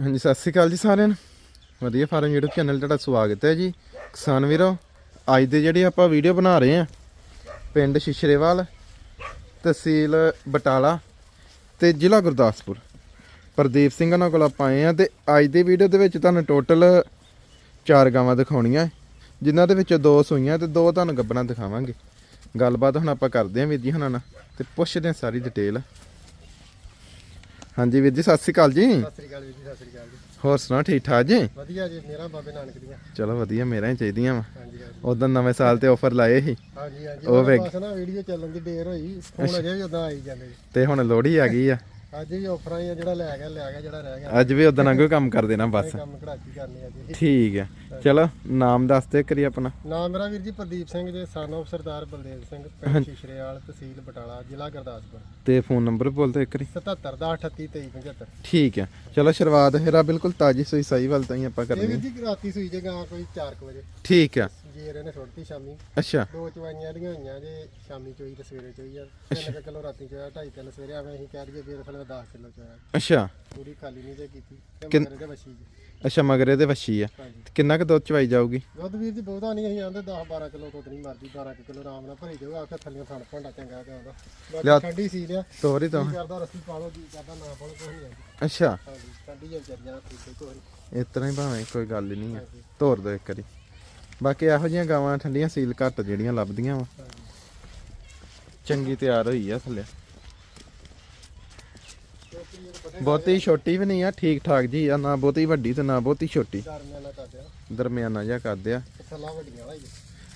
ਹਾਂਜੀ, ਸਤਿ ਸ਼੍ਰੀ ਅਕਾਲ ਜੀ ਸਾਰਿਆਂ ਨੂੰ। ਵਧੀਆ ਫਾਰਮ YouTube ਚੈਨਲ ਤੁਹਾਡਾ ਸਵਾਗਤ ਹੈ ਜੀ। ਕਿਸਾਨ ਵੀਰੋ, ਅੱਜ ਦੇ ਜਿਹੜੇ ਆਪਾਂ ਵੀਡੀਓ ਬਣਾ ਰਹੇ ਆ ਪਿੰਡ ਸ਼ਿਸ਼ਰੇਵਾਲ, ਤਹਿਸੀਲ ਬਟਾਲਾ ਤੇ ਜ਼ਿਲ੍ਹਾ ਗੁਰਦਾਸਪੁਰ। ਪ੍ਰਦੀਪ ਸਿੰਘ ਨਾਲ ਕੋਲ ਆਪਾਂ ਆਏ ਆ ਤੇ ਅੱਜ ਦੀ ਵੀਡੀਓ ਦੇ ਵਿੱਚ ਤੁਹਾਨੂੰ ਟੋਟਲ ਚਾਰ ਗਾਵਾਂ ਦਿਖਾਉਣੀਆਂ। ਜਿਨ੍ਹਾਂ ਦੇ ਵਿੱਚੋਂ ਦੋ ਸੂਈਆਂ ਤੇ ਦੋ ਤੁਹਾਨੂੰ ਗੱਬਣਾ ਦਿਖਾਵਾਂਗੇ। ਗੱਲਬਾਤ ਹੁਣ ਆਪਾਂ ਕਰਦੇ ਆਂ ਵੀਰ ਜੀ ਹੁਣਾਂ ਨਾਲ ਤੇ ਪੁੱਛਦੇ ਆਂ ਸਾਰੀ ਡਿਟੇਲ ਹਾਂਜੀ ਵੀਰ ਜੀ ਸਤਿ ਸ਼੍ਰੀ ਅਕਾਲ ਜੀ। ਸਤਿ ਸ੍ਰੀ ਅਕਾਲ ਵੀਰ ਜੀ ਸਤਿ ਸ੍ਰੀ ਅਕਾਲ ਜੀ। ਹੋਰ ਸੁਣਾ ਠੀਕ ਠਾਕ ਜੀ? ਵਧੀਆ ਜੀ ਮੇਰਾ ਬਾਬੇ ਨਾਨਕ ਦੀਆਂ। ਚਲੋ ਵਧੀਆ ਮੇਰਾ ਹੀ ਚਾਹੀਦੀਆਂ ਵਾ। ਹਾਂਜੀ ਹਾਂਜੀ। ਉਦੋਂ ਨਵੇਂ ਸਾਲ ਤੇ ਆਫਰ ਲਾਏ ਸੀ। ਹਾਂਜੀ ਹਾਂਜੀ। ਉਹ ਵੇਖ- ਬਸ ਨਾ ਵੀਡੀਓ ਚੱਲਣ ਦੀ ਦੇਰ ਹੋਈ। ਫੋਨ ਅਜੇ ਵੀ ਉਦਾਂ ਆਈ ਜਾਂਦੇ। ਜੀ ਤੇ ਹੁਣ ਲੋਹੜੀ ਆ ਗਈ ਆ। ਅੱਜ ਵੀ ਆਫਰਾਂ ਹੀ ਆ ਜਿਹੜਾ ਲੈ ਗਿਆ ਲੈ ਗਿਆ ਜਿਹੜਾ ਰਹਿ ਗਿਆ। ਅੱਜ ਵੀ ਉਦੋਂ ਵਾਂਗੂ ਕੰਮ ਕਰ ਦੇਣਾ ਬਸ। ਕੰਮ ਕਢਾਚੀ ਕਰਨੀ ਅੱਜ ਠੀਕ ਹੈ ਚਲੋ ਨਾਮ ਦੱਸ ਦੇ ਕਰੀ ਆਪਣਾ। ਨਾਮ ਮੇਰਾ ਵੀਰ ਜੀ ਪ੍ਰਦੀਪ ਸਿੰਘ ਜੀ ਸਨ ਆਫ ਸਰਦਾਰ ਬਲਦੇਵ ਸਿੰਘ ਪਿੰਡ ਸ਼ਿਸ਼ਰੇਵਾਲ ਤਹਿਸੀਲ ਬਟਾਲਾ ਜ਼ਿਲ੍ਹਾ ਗੁਰਦਾਸਪੁਰ। ਤੇ ਫੋਨ ਨੰਬਰ ਬੋਲ ਦੇ ਕਰੀ 77 ਦਾ 38 23 75 ਠੀਕ ਹੈ ਚਲੋ ਸ਼ੁਰੂਆਤ ਹੈਰਾ ਬਿਲਕੁਲ ਤਾਜੀ ਸੋਈ ਸਹੀ ਵੱਲ ਤਾਂ ਹੀ ਆਪਾਂ ਕਰਨੀ ਵੀਰ ਹੈ। ਜੀ ਰਾਤੀ ਸੂਈ ਜੇ ਗਾਂ ਕੋਈ 4 ਵਜੇ। ਠੀਕ ਹੈ ਜੇਰ ਇਹਨੇ ਸੁੱਟਤੀ ਸ਼ਾਮੀ। ਅੱਛਾ। ਦੋ ਚਵਾਈਆਂ ਦੀਆਂ ਹੋਈਆਂ ਜੇ ਸ਼ਾਮੀ ਚੋਈ ਤੇ ਸਵੇਰੇ ਚੋਈ ਆ। 3 ਕਿਲੋ ਰਾਤੀ ਚੋਇਆ 2.5 ਕਿਲੋ ਸਵੇਰੇ ਆਵੇਂ ਅਸੀਂ ਕਹਿ ਦਈਏ ਵੀਰ ਥਲੇ 10 ਕਿਲੋ ਚੋਇਆ। ਅੱਛਾ। ਪੂਰੀ ਖਾਲੀ ਨਹੀਂ ਜੇ ਕੀਤੀ ਤੇ ਕਿੰਨ- ਮਗਰ ਇਹਦੇ ਵੱਛੀ ਜੀ। ਅੱਛਾ ਮਗਰ ਇਹਦੇ ਵੱਛੀ ਆ। ਹਾਂਜੀ। ਤੇ ਕਿੰਨਾ ਕੁ ਦੁੱਧ ਚਵਾਈ ਜਾਊਗੀ? ਦੁੱਧ ਵੀਰ ਜੀ ਬਹੁਤਾ ਨਹੀਂ ਅਸੀਂ ਆਂਦੇ 10 12 ਕਿਲੋ ਦੁੱਧ ਨਹੀਂ ਮਰਦੀ 12 ਕੁ ਕਿਲੋ ਆਰਾਮ ਨਾਲ ਭਰੀ ਜਾਊਗਾ ਆਖੇ ਥੱਲੇ ਥਣ ਭਾਂਡਾ ਚੰਗਾ ਤੇ ਆਉਂਦਾ ਲਿਆ। ਬਾਕੀ ਠੰਡੀ ਸੀ ਲਿਆ। ਤੋਰੀ ਤਾਂ। ਕੀ ਕਰਦਾ ਰੱਸੀ ਪਾ ਲਓ ਜੀ ਕਰਦਾ ਨਾ ਪਾਲੋ ਕੋਈ ਨਹੀਂ ਆਉਂਦੀ। ਅੱਛਾ। ਹਾਂਜੀ ਠੰਡੀ ਹੈ ਵਿਚਾਰੀਆਂ ਠੀਕ ਕੋਈ ਇਸ ਤਰ੍ਹਾਂ ਹੀ ਭਾਵੇਂ ਕੋਈ ਗੱਲ ਨਹੀਂ ਆ। ਤੋਰ ਦੋ ਇੱਕ ਵਾਰੀ। ਬਾਕੀ ਇਹੋ ਜਿਹੀਆਂ ਗਾਵਾਂ ਠੰਡੀਆਂ ਸੀਲ ਘੱਟ ਜਿਹੜੀਆਂ ਲੱਭਦੀਆਂ ਵਾ। ਚੰਗੀ ਤਿਆਰ ਹੋਈ ਆ ਥੱਲੇ। ਬਹੁਤੀ ਛੋਟੀ ਵੀ ਨਹੀਂ ਆ ਠੀਕ ਠਾਕ ਜੀ ਆ, ਨਾ ਬਹੁਤੀ ਵੱਡੀ ਤੇ ਨਾ ਬਹੁਤੀ ਛੋਟੀ। ਦਰਮਿਆਨਾ ਜਿਹਾ ਕਰਦੇ ਆ।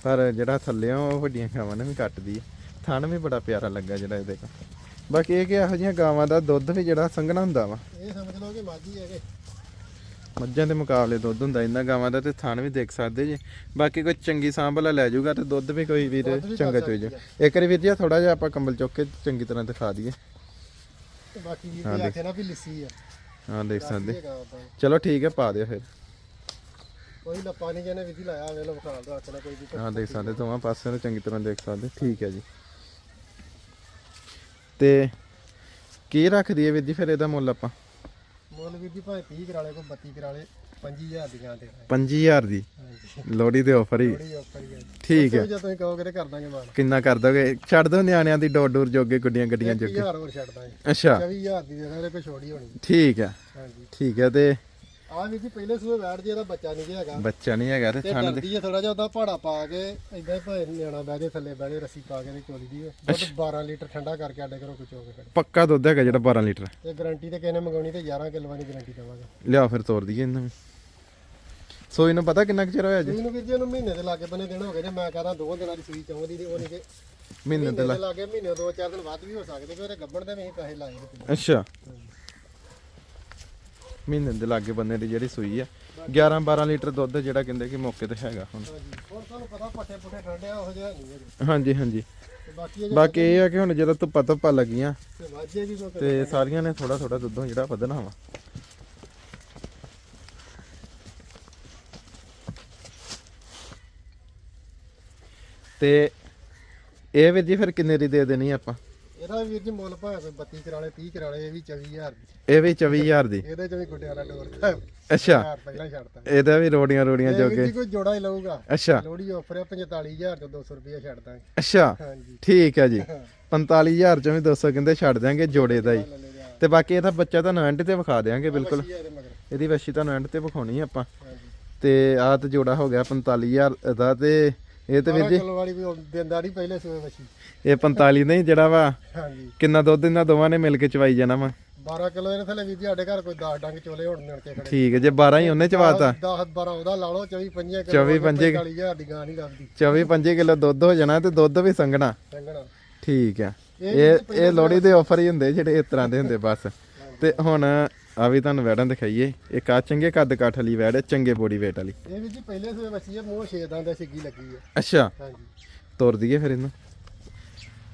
ਪਰ ਜਿਹੜਾ ਥੱਲੇ ਆ, ਉਹ ਵੱਡੀਆਂ ਗਾਵਾਂ ਨੇ ਵੀ ਕੱਟਦੀ ਆ। ਥਣ ਵੀ ਬੜਾ ਪਿਆਰਾ ਲੱਗਾ ਜਿਹੜਾ ਇਹਦੇ ਕੋਲ। ਬਾਕੀ ਇਹ ਕਿ ਇਹੋ ਜਿਹੀਆਂ ਗਾਵਾਂ ਦਾ ਦੁੱਧ ਵੀ ਜਿਹੜਾ ਸੰਘਣਾ ਹੁੰਦਾ ਵਾ। ਇਹ ਸਮਝ ਲਓ ਕਿ ਮਾਝੀ ਹੈਗੇ। ਮੱਝਾਂ ਦੇ ਮੁਕਾਬਲੇ ਦੁੱਧ ਹੁੰਦਾ ਇਹਨਾਂ ਗਾਵਾਂ ਦਾ ਤੇ ਥਣ ਵੀ ਦੇਖ ਸਕਦੇ ਜੀ। ਬਾਕੀ ਕੋਈ ਚੰਗੀ ਸਾਂਭਲਾ ਲੈ ਜਾਊਗਾ ਤੇ ਦੁੱਧ ਵੀ ਕੋਈ ਵੀਰ ਚੰਗਾ ਚੋਈ ਜਾ। ਇੱਕ ਵਾਰੀ ਵੀਰ ਜੀ ਥੋੜਾ ਜਿਹਾ ਆਪਾਂ ਕੰਬਲ ਚੁੱਕ ਕੇ ਚੰਗੀ ਤਰ੍ਹਾਂ ਦਿਖਾ ਦਈਏ। ਤੇ ਬਾਕੀ ਵੀਰ ਹਾਂ, ਜੀ ਦੇਖ। ਆਖੇ ਨਾ ਵੀ ਲਿੱਸੀ ਆ। ਹਾਂ ਦੇਖ ਸਕਦੇ। ਚਲੋ ਠੀਕ ਹੈ ਪਾ ਦਿਓ ਫਿਰ। ਕੋਈ ਲੱਪਾ ਨਹੀਂ ਜਿਹਨੇ ਵਿਧੀ ਲਾਇਆ ਵੇਲੇ ਵਿਖਾਲ ਦੋ ਆਖਣਾ ਕੋਈ ਵੀ ਹਾਂ ਦੇਖ ਸਕਦੇ ਦੋਵਾਂ ਪਾਸਿਆਂ ਤੋਂ ਚੰਗੀ ਤਰ੍ਹਾਂ ਦੇਖ ਸਕਦੇ ਠੀਕ ਹੈ ਜੀ। ਤੇ ਕੀ ਰੱਖ ਦਈਏ ਵੀਰ ਜੀ ਫਿਰ ਇਹਦਾ ਮੁੱਲ ਆਪਾਂ? ਮੁੱਲ ਵੀਰ ਜੀ ਭਾਵੇਂ 30 ਕਰਾਲੇ ਕੋ 32 ਕਰਾਲੇ 25000 ਦੀਆਂ ਦੇ 5000 ਦੀ? ਲੋਹੜੀ ਦੇ ਆਫਰ ਹੀ। ਥੋੜੀ ਆਫਰ ਹੀ ਹੈ ਠੀਕ ਹੈ। ਜੇ ਤੁਸੀਂ ਕਹੋਗੇ ਤੇ ਕਰ ਦਾਂਗੇ ਮਾਨ ਕਿੰਨਾ ਕਰ ਦੋਗੇ? ਛੱਡ ਦੋ ਨਿਆਣਿਆਂ ਦੀ ਡੋਰ ਡੋਰ ਜੋਗੇ ਗੁੱਡੀਆਂ ਗੱਡੀਆਂ ਜੋਗੇ। 1000 ਹੋਰ ਛੱਡ ਦਾਂਗੇ। ਅੱਛਾ। 24000 ਦੀ ਦੇ ਦਾਂਗੇ ਕੋਈ ਛੋੜੀ ਹੋਣੀ। ਠੀਕ ਹੈ। ਹਾਂਜੀ। ਠੀਕ ਹੈ ਤੇ ਆ ਵੀਰ ਜੀ ਪਹਿਲੇ ਸੂਏ ਬੈਠ ਜੇ ਇਹਦਾ ਬੱਚਾ ਨਹੀਂ ਗਿਆ ਹੈਗਾ। ਬੱਚਾ ਨਹੀਂ ਹੈਗਾ ਤੇ ਤੇ ਠੰਡ ਦੇ ਡਰਦੀ ਹੈ ਥੋੜਾ ਜਿਹਾ ਉਹਦਾ ਪਹਾੜਾ ਪਾ ਕੇ ਇਦਾਂ ਹੀ ਭਾਵੇਂ ਨਿਆਣਾ ਬਹਿ ਜੇ ਥੱਲੇ ਬਹਿ ਜੇ ਰੱਸੀ ਪਾ ਕੇ ਤੇ ਚੋਲੀ ਦੀ ਦੁੱਧ 12 ਲੀਟਰ ਠੰਡਾ ਕਰਕੇ ਆਡੇ ਕਰੋ ਕੁਚੋ ਕੇ ਫਿਰ ਪੱਕਾ ਦੁੱਧ ਹੈਗਾ ਜਿਹੜਾ 12 ਲੀਟਰ। ਤੇ ਗਾਰੰਟੀ ਤੇ ਕਿਸੇ ਨੇ ਮੰਗਾਉਣੀ ਤੇ 11 ਕਿਲੋਆਂ ਦੀ ਗਾਰੰਟੀ ਦੇਵਾਂਗੇ। ਲਿਆ ਫਿਰ ਤੋਰ ਦਈਏ ਇਹਨਾਂ ਨੂੰ। ਸੋ ਇਹਨੂੰ ਪਤਾ ਕਿੰਨਾ ਕੁ ਚਿਰ ਹੋਇਆ ਜੀ? ਇਹਨੂੰ ਵੀਰ ਜੀ ਇਹਨੂੰ ਮਹੀਨੇ ਦੇ ਲਾਗੇ ਬੰਨੇ ਦੇਣਾ ਹੋ ਗਏ ਜੇ ਮੈਂ ਕਹਦਾ ਦੋ ਦਿਨਾਂ ਦੀ ਸੂਈ ਚਾਹੁੰਦੀ ਤੇ ਉਹ ਨਹੀਂ ਕਿ ਮਹੀਨੇ ਦੇ ਲਾ- ਲਾਗੇ ਮਹੀਨੇ ਦੋ ਚਾਰ ਦਿਨ ਵੱਧ ਵੀ ਹੋ ਸਕਦੇ ਕਿ ਉਹਦੇ ਗੱਬਣ ਦੇ ਵੀ ਅਸੀਂ ਪੈਸੇ ਲਾਏ ਨੇ। ਅੱਛਾ। ਮਹੀਨੇ ਦੇ ਲਾਗੇ ਬੰਨੇ ਦੀ ਜਿਹੜੀ ਸੂਈ ਆ। 11 12 ਲੀਟਰ ਦੁੱਧ ਜਿਹੜਾ ਕਹਿੰਦੇ ਕਿ ਮੌਕੇ ਤੇ ਹੈਗਾ ਹੁਣ। ਹਾਂਜੀ ਤੁਹਾਨੂੰ ਪਤਾ ਪੱਠੇ ਪੁੱਠੇ ਠੰਡੇ ਉਹ ਜਿਹਾ ਨਹੀਂ ਹਾਂਜੀ। ਹਾਂਜੀ ਬਾਕੀ ਇਹ ਆ ਕਿ ਹੁਣ ਜਦੋਂ ਧੁੱਪਾ ਧੁੱਪਾਂ ਲੱਗੀਆਂ, ਤੇ ਸਾਰੀਆਂ ਨੇ ਥੋੜਾ ਥੋੜਾ ਦੁੱਧੋਂ ਜਿਹੜਾ ਵਧਣਾ ਵਾ। ਤੇ ਇਹ ਵੀ ਜੀ ਫਿਰ ਕਿੰਨੇ ਦੀ ਦੇ ਦੇਣੀ ਆਪਾਂ? ਇਹਦਾ ਵੀਰ ਜੀ ਮੁੱਲ ਭਾਵੇਂ ਕੋਈ 32 ਕਰਾਲੇ 30 ਕਰਾਲੇ ਇਹ ਵੀ 24000 ਦੀ। ਇਹ ਵੀ 24000 ਦੀ? ਇਹਦੇ ਚ ਵੀ ਗੁੱਡਿਆਂ ਦਾ ਡੋਰ ਦਾ ਅੱਛਾ। ਪਹਿਲਾਂ ਛੱਡਤਾ। ਇਹਦਾ ਵੀ ਰੋੜੀਆਂ ਰੋੜੀਆਂ ਜੀ ਕੋਈ ਜੋੜਾ ਹੀ ਲਊਗਾ। ਅੱਛਾ। ਲੋੜੀ ਆਫਰ ਹੈ 45000 ਤੋਂ 200 ਰੁਪਏ ਛੱਡ ਦਾਂਗੇ ਅੱਛਾ। ਠੀਕ ਹੈ ਜੀ। 45000 ਚੋਂ ਵੀ 200 ਕਹਿੰਦੇ ਛੱਡ ਦਿਆਂਗੇ ਜੋੜੇ ਦਾ ਹੀ। ਲੈ ਲੈ ਤੇ ਬਾਕੀ ਇਹਦਾ ਬੱਚਾ ਤੁਹਾਨੂੰ ਐਂਡ ਤੇ ਵਿਖਾ ਦਿਆਂਗੇ ਬਿਲਕੁਲ। ਇਹਦੇ ਵੱਛੀ ਤੁਹਾਨੂੰ ਐਂਡ ਤੇ ਵਿਖਾਉਣੀ ਆਪਾਂ। ਤੇ ਆਹ ਤੇ ਜੋੜਾ ਹੋ ਗਿਆ 45000 ਦਾ ਤੇ ਇਹ ਤੇ ਵੀਰ 12 ਜੀ ਕਿਲੋ ਵਾਲੀ ਵੀ ਉਹ ਦਿੰਦਾ ਨਹੀਂ ਪਹਿਲੇ ਸੂਏ ਵੱਛੀ ਇਹ 45 ਨਹੀਂ ਜਿਹੜਾ ਵਾ। ਹਾਂਜੀ। ਕਿੰਨਾ ਦੁੱਧ ਇਹਨਾਂ ਦੋਵਾਂ ਨੇ ਮਿਲ ਕੇ ਚਵਾਈ ਜਾਣਾ ਵਾ? 12 ਕਿਲੋ ਇਹਦੇ ਥੱਲੇ ਵੀਰ ਜੀ ਸਾਡੇ ਘਰ ਕੋਈ 10 ਡੰਗ ਚੋਲੇ ਹੋਣ ਮਿਲ ਕੇ ਖੜੇ। ਠੀਕ ਹੈ ਜੇ 12 ਹੀ ਉਹਨੇ ਚਵਾਤਾ। 10 12 ਉਹਦਾ ਲਾ ਲਓ 24 25 ਕਿਲੋ 24 25 45000 ਦੀ ਗਾਂ ਨਹੀਂ ਲੱਭਦੀ 24 25 ਕਿਲੋ ਦੁੱਧ ਹੋ ਜਾਣਾ ਤੇ ਦੁੱਧ ਵੀ ਸੰਘਣਾ। ਸੰਗਣਾ ਠੀਕ ਹੈ। ਇਹ ਇਹ ਇਹ ਲੋਹੜੀ ਦੇ ਆਫਰ ਹੀ ਹੁੰਦੇ ਜਿਹੜੇ ਇਸ ਤਰ੍ਹਾਂ ਦੇ ਹੁੰਦੇ ਬਸ। ਤੇ ਹੁਣ ਆ ਵੀ ਤੁਹਾਨੂੰ ਵੈੜਾਂ ਦਿਖਾਈਏ। ਇੱਕ ਆ ਚੰਗੇ ਕੱਦ ਕਾਠ ਵਾਲੀ ਵੈੜ ਹੈ ਚੰਗੇ ਬੋਡੀ ਵੇਟ ਵਾਲੀ। ਇਹ ਵੀ ਜੀ ਪਹਿਲੇ ਸੂਏ ਵੱਛੀ ਹੈ ਮੂੰਹ ਛੇਦਾਂ ਦਾ ਛਿੱਗੀ ਲੱਗੀ ਹੈ ਅੱਛਾ। ਹਾਂਜੀ। ਤੋਰ ਦਈਏ ਫਿਰ ਇਹਨੂੰ।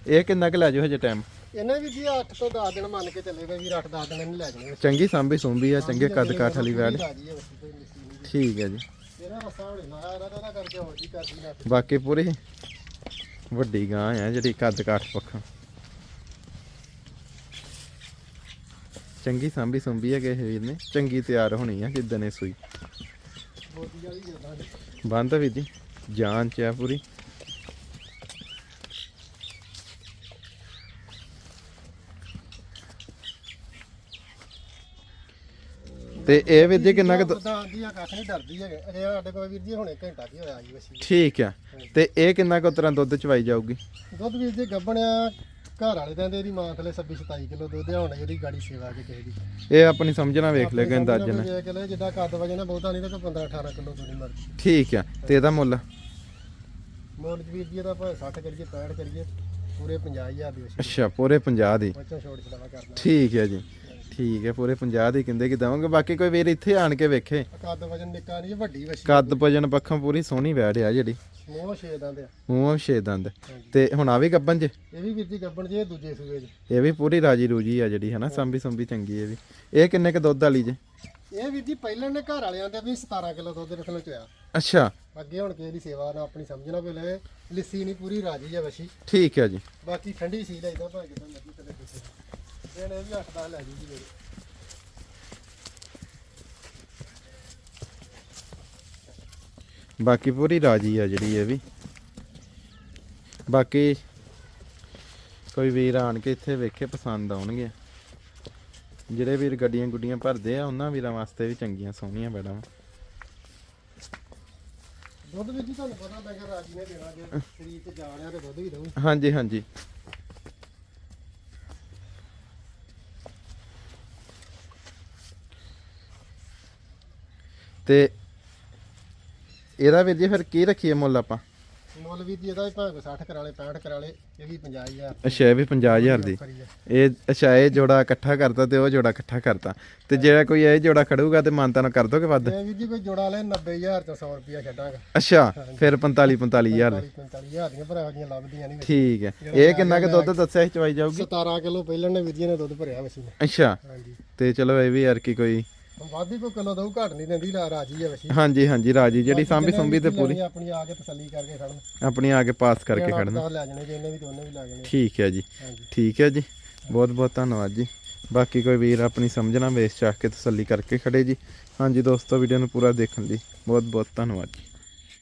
ਇਹ ਕਿੰਨਾ ਕੁ ਲੈ ਜਾਓ ਹਜੇ ਟਾਈਮ ਇਹਨੇ ਵੀ ਜੀ 8 ਤੋਂ 10 ਦਿਨ ਮੰਨ ਕੇ ਚੱਲੇ ਵੀ 8-10 ਦਿਨ ਨਹੀਂ ਲੈ ਜਾਣੇ ਚੰਗੀ ਸਾਂਭੀ ਸੁੰਭੀ ਆ ਚੰਗੇ ਕੱਦ ਕਾਠ ਵਾਲੀ ਵੈੜ। ਠੀਕ ਹੈ ਜੀ। ਇਹਦਾ ਰਸਾ ਹੋਣੇ ਲਾਇਆ ਇਹਦਾ ਤਾਂ ਕਰਕੇ ਹੋ ਜੀ ਕਰਦੀ ਨਾ ਬਾਕੀ ਪੂਰੀ ਵੱਡੀ ਗਾਂ ਆ ਜਿਹੜੀ ਕੱਦ ਕਾਠ ਪੱਖੋਂ। ਚੰਗੀ ਸਾਂਭੀ ਸੁੰਭੀ ਹੈਗੇ ਇਹ ਵੀਰ ਨੇ ਚੰਗੀ ਤਿਆਰ ਹੋਣੀ ਆ ਜਿੱਦਣ ਇਹ ਸੂਈ। ਬੋਦੀ ਵੀਰ ਜੀ ਜਾਨ ਚ ਆ ਪੂਰੀ। ਤੇ ਇਹ ਵੀਰ ਜੀ ਕਿੰਨਾ ਕੁ ਉਦਾਂ ਆਂਦੀ ਆ ਕੱਖ ਨਹੀਂ ਡਰਦੀ ਹੈਗੇ। ਅਜੇ ਸਾਡੇ ਕੋਲ ਵੀਰ ਜੀ ਹੁਣੇ ਘੰਟਾ ਕੀ ਹੋਇਆ ਜੀ ਵਸੀ। ਠੀਕ ਆ। ਤੇ ਇਹ ਕਿੰਨਾ ਕੁ ਤਰ੍ਹਾਂ ਦੁੱਧ ਚਵਾਈ ਜਾਊਗੀ? ਦੁੱਧ ਵੀਰ ਜੀ ਘਰ ਵਾਲੇ ਦਿੰਦੇ ਇਹਦੀ ਮਾਂ ਥਲੇ 26 27 ਕਿਲੋ ਦੁੱਧ ਆ ਹੁਣ ਜਿਹੜੀ ਗਾੜੀ ਸੇਵਾ ਕੇ ਕਿਸੇ ਦੀ। ਇਹ ਆਪਣੀ ਸਮਝਣਾ ਵੇਖ ਲੈ ਕੇ ਅੰਦਾਜ਼ਨ ਜੇ ਕਿਲੇ ਜਿੱਦਾਂ ਕੱਦ ਵਜੇ ਨਾ ਬਹੁਤਾ ਨਹੀਂ ਤਾਂ 15 18 ਕਿਲੋ ਥੋੜੀ ਮਰਜ਼ੀ। ਠੀਕ ਆ ਤੇ ਇਹਦਾ ਮੁੱਲ? ਮੁੱਲ ਵੀਰ ਜੀ ਇਹਦਾ ਭਾਵੇਂ 60 ਕਰੀਏ 65 ਕਰੀਏ ਪੂਰੇ 50000 ਦੀ ਅੱਛਾ ਪੂਰੇ 50 ਦੀ। ਬੱਚਾ ਛੋੜ ਠੀਕ ਹੈ ਜੀ। ਠੀਕ ਹੈ ਪੂਰੇ 50 ਦੀ ਕਹਿੰਦੇ ਕਿ ਦਵਾਂਗੇ ਬਾਕੀ ਕੋਈ ਵੀਰ ਇੱਥੇ ਆਣ ਕੇ ਵੇਖੇ। ਕੱਦ ਵਜਨ ਨਿੱਕਾ ਨਹੀਂ ਵੱਡੀ ਵਸੀ ਕੱਦ ਭਜਨ ਪੱਖੋਂ ਪੂਰੀ ਸੋਹਣੀ ਵੈੜ ਆ ਜਿਹੜੀ। ਮੂੰਹ ਛੇ ਦੰਦ ਆ। ਮੂੰਹ ਛੇ ਦੰਦ। ਤੇ ਹੁਣ ਆ ਵੀ ਗੱਬਨ ਚ ਇਹ ਵੀ ਵੀਰ ਜੀ ਗੱਬਣ ਜੇ ਦੂਜੇ ਸੂਏ ਜੀ। ਇਹ ਵੀ ਪੂਰੀ ਰਾਜੀ ਰੂਜੀ ਆ ਜਿਹੜੀ ਹਨਾ? ਸੰਭੀ ਸੰਭੀ ਚੰਗੀ ਇਹ ਵੀ। ਇਹ ਕਿੰਨੇ ਕ ਦੁੱਧ ਵਾਲੀ ਜੇ? ਇਹ ਵੀਰ ਜੀ ਪਹਿਲਾਂ ਨੇ ਘਰ ਵਾਲਿਆਂ ਦੇ ਵੀ 17 ਕਿਲੋ ਦੁੱਧ ਰੱਖਣ ਚੋਇਆ ਅੱਛਾ। ਅੱਗੇ ਹੁਣ ਕਿਸੇ ਦੀ ਸੇਵਾ ਨਾਲ ਆਪਣੀ ਸਮਝਣਾ ਲੈ ਲਿੱਸੀ ਨਹੀਂ ਪੂਰੀ ਰਾਜੀ ਆ ਵਸ਼ੀ ਠੀਕ ਹੈ ਜੀ। ਬਾਕੀ ਠੰਡੀ ਸੀ ਲੈਦਾ ਭਾਵੇਂ ਕਿਦਾਂ ਮਰਜ਼ੀ ਥੱਲੇ ਕਿਸੇ ਦੇਣ ਇਹ ਵੀ 8 10 ਲੈ ਜੂਗੀ ਮੇਰੇ। ਬਾਕੀ ਪੂਰੀ ਰਾਜੀ ਆ ਜਿਹੜੀ ਇਹ ਵੀ। ਬਾਕੀ ਕੋਈ ਵੀਰ ਆਣ ਕੇ ਇੱਥੇ ਵੇਖੇ ਪਸੰਦ ਆਉਣਗੇ। ਜਿਹੜੇ ਵੀਰ ਗੱਡੀਆਂ ਗੁੱਡੀਆਂ ਭਰਦੇ ਆ ਉਹਨਾਂ ਵੀਰਾਂ ਵਾਸਤੇ ਵੀ ਚੰਗੀਆਂ ਸੋਹਣੀਆਂ ਬੈੜਾਂ। ਦੁੱਧ ਵੀ ਜੀ ਤੁਹਾਨੂੰ ਪਤਾ ਡੰਗਰ ਰਾਜੀ ਨੇ ਦੇਣਾ ਜੇ। ਸਰੀਰ ਤੇ ਜਾਣਿਆ ਤੇ ਦੁੱਧ ਵੀ ਦਊ। ਹਾਂਜੀ ਹਾਂਜੀ। ਤੇ ਇਹਦਾ ਵੀਰ ਜੀ ਫਿਰ ਕੀ ਰੱਖੀਏ ਮੁੱਲ ਆਪਾਂ? ਮੁੱਲ ਵੀ ਜੀ ਇਹਦਾ ਵੀ ਭਾਵੇਂ 60 ਕਰਾ ਲੇ 65 ਕਰਾ ਲੇ ਇਹ ਵੀ 50000 ਅੱਛਾ ਇਹ ਵੀ 50000 ਦੀ। ਇਹ ਅੱਛਾ ਇਹ ਜੋੜਾ ਇਕੱਠਾ ਕਰਤਾ ਤੇ ਉਹ ਜੋੜਾ ਇਕੱਠਾ ਕਰਤਾ। ਤੇ ਜਿਹੜਾ ਕੋਈ ਇਹ ਜੋੜਾ ਖੜੂਗਾ ਤੇ ਮਾਨਤਾ ਨੂੰ ਕਰ ਦੋਗੇ ਵੱਧ? ਇਹ ਵੀ ਜੀ ਕੋਈ ਜੋੜਾ ਲੈ 90000 ਤੋਂ 100 ਰੁਪਿਆ ਛੱਡਾਂਗਾ ਅੱਛਾ ਫਿਰ 45 45000 45 45000 ਦੀਆਂ ਭਰਾ ਦੀਆਂ ਲੱਭਦੀਆਂ ਨਹੀਂ ਠੀਕ ਹੈ। ਇਹ ਕਿੰਨਾ ਕੁ ਦੁੱਧ ਦੱਸਿਆ ਸੀ ਚਵਾਈ ਜਾਊਗੀ? 17 ਕਿਲੋ ਪਹਿਲਾਂ ਨੇ ਵੀਰ ਜੀ ਨੇ ਦੁੱਧ ਭਰਿਆ ਵਸੀ। ਅੱਛਾ ਹਾਂਜੀ। ਤੇ ਚਲੋ ਇਹ ਵੀ ਯਾਰ ਕੀ ਕੋਈ ਵਾਧੀ ਕੋਈ ਕਿਲੋ ਦਊ ਘੱਟ ਨਹੀਂ ਦਿੰਦੀ ਰਾ- ਰਾਜੀ ਆ ਵਸੀ। ਹਾਂਜੀ ਹਾਂਜੀ ਰਾਜੀ ਜਿਹੜੀ ਸਾਂਭੀ ਸੁੰਭੀ ਤੇ ਪੂਰੀ। ਆਪਣੀ ਆ ਕੇ ਤਸੱਲੀ ਕਰਕੇ ਖੜਨ। ਆਪਣੀ ਆ ਕੇ ਪਾਸ ਕਰਕੇ ਖੜਨਾ। ਲੈ ਜਾਣੇ ਜੇ ਇਹਨੇ ਵੀ ਉਹਨੇ ਵੀ ਲੈ ਜਾਣੇ। ਠੀਕ ਹੈ ਜੀ। ਠੀਕ ਹੈ ਜੀ। ਬਹੁਤ ਬਹੁਤ ਧੰਨਵਾਦ ਜੀ। ਬਾਕੀ ਕੋਈ ਵੀਰ ਆਪਣੀ ਸਮਝਣਾ ਵੇਚ ਚਾਹ ਕੇ ਤਸੱਲੀ ਕਰਕੇ ਖੜੇ ਜੀ। ਹਾਂਜੀ ਦੋਸਤੋ ਵੀਡੀਓ ਨੂੰ ਪੂਰਾ ਦੇਖਣ ਲਈ ਬਹੁਤ ਬਹੁਤ ਧੰਨਵਾਦ ਜੀ।